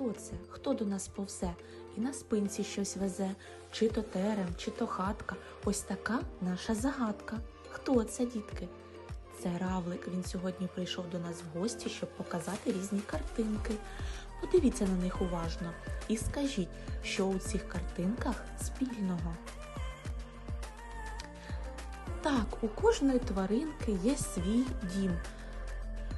Хто це? Хто до нас повзе? І на спинці щось везе, чи то терем, чи то хатка. Ось така наша загадка. Хто це, дітки? Це равлик. Він сьогодні прийшов до нас в гості, щоб показати різні картинки. Подивіться на них уважно і скажіть, що у цих картинках спільного. Так, у кожної тваринки є свій дім.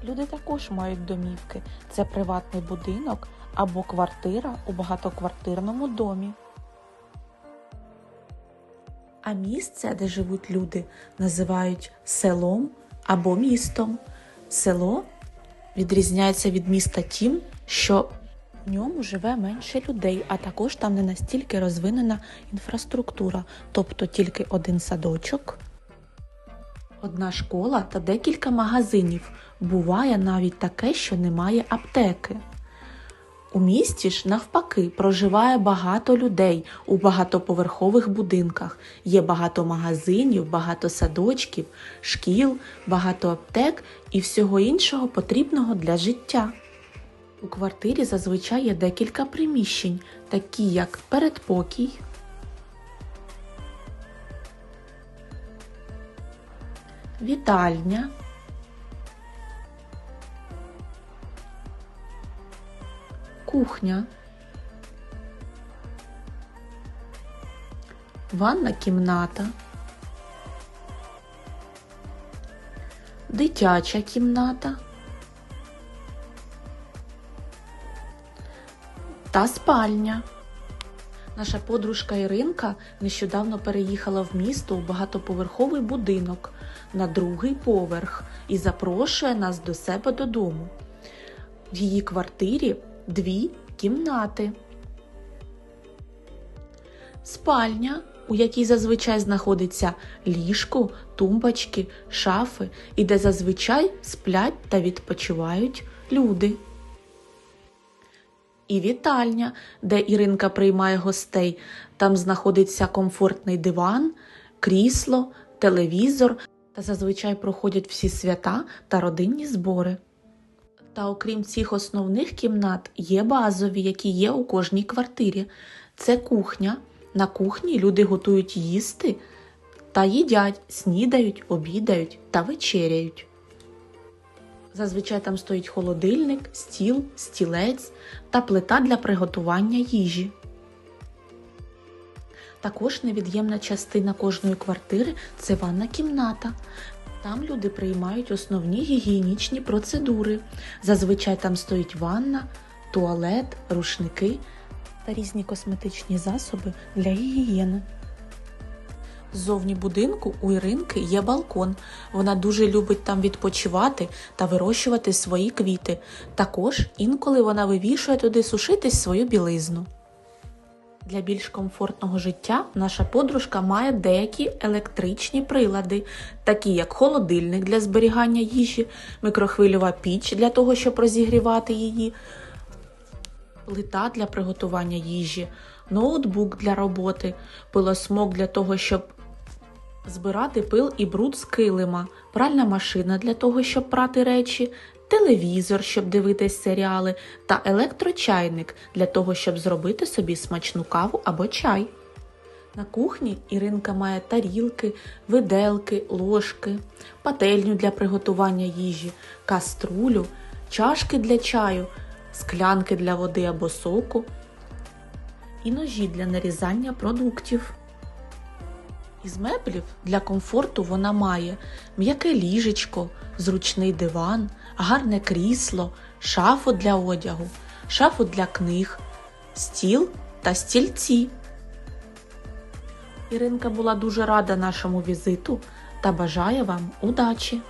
Люди також мають домівки. Це приватний будинок або квартира у багатоквартирному домі. А місце, де живуть люди, називають селом або містом. Село відрізняється від міста тим, що в ньому живе менше людей, а також там не настільки розвинена інфраструктура, тобто тільки один садочок, одна школа та декілька магазинів. Буває навіть таке, що немає аптеки. У місті ж, навпаки, проживає багато людей у багатоповерхових будинках. Є багато магазинів, багато садочків, шкіл, багато аптек і всього іншого потрібного для життя. У квартирі зазвичай є декілька приміщень, такі як передпокій, вітальня, кухня, ванна кімната, дитяча кімната. Та спальня. Наша подружка Іринка нещодавно переїхала в місто у багатоповерховий будинок на другий поверх і запрошує нас до себе додому. В її квартирі дві кімнати. Спальня, у якій зазвичай знаходиться ліжко, тумбочки, шафи і де зазвичай сплять та відпочивають люди. І вітальня, де Іринка приймає гостей. Там знаходиться комфортний диван, крісло, телевізор та зазвичай проходять всі свята та родинні збори. Та окрім цих основних кімнат, є базові, які є у кожній квартирі. Це кухня. На кухні люди готують їсти та їдять, снідають, обідають та вечеряють. Зазвичай там стоїть холодильник, стіл, стілець та плита для приготування їжі. Також невід'ємна частина кожної квартири це ванна кімната. Там люди приймають основні гігієнічні процедури. Зазвичай там стоїть ванна, туалет, рушники та різні косметичні засоби для гігієни. Ззовні будинку у Іринки є балкон. Вона дуже любить там відпочивати та вирощувати свої квіти. Також інколи вона вивішує туди сушитись свою білизну. Для більш комфортного життя наша подружка має деякі електричні прилади, такі як холодильник для зберігання їжі, микрохвильова піч для того, щоб розігрівати її, плита для приготування їжі, ноутбук для роботи, пилосмок для того, щоб збирати пил і бруд з килима, пральна машина для того, щоб прати речі, телевізор, щоб дивитись серіали, та електрочайник для того, щоб зробити собі смачну каву або чай. На кухні Іринка має тарілки, виделки, ложки, пательню для приготування їжі, каструлю, чашки для чаю, склянки для води або соку і ножі для нарізання продуктів. Із меблів для комфорту вона має м'яке ліжечко, зручний диван, гарне крісло, шафу для одягу, шафу для книг, стіл та стільці. Іринка була дуже рада нашому візиту та бажає вам удачі!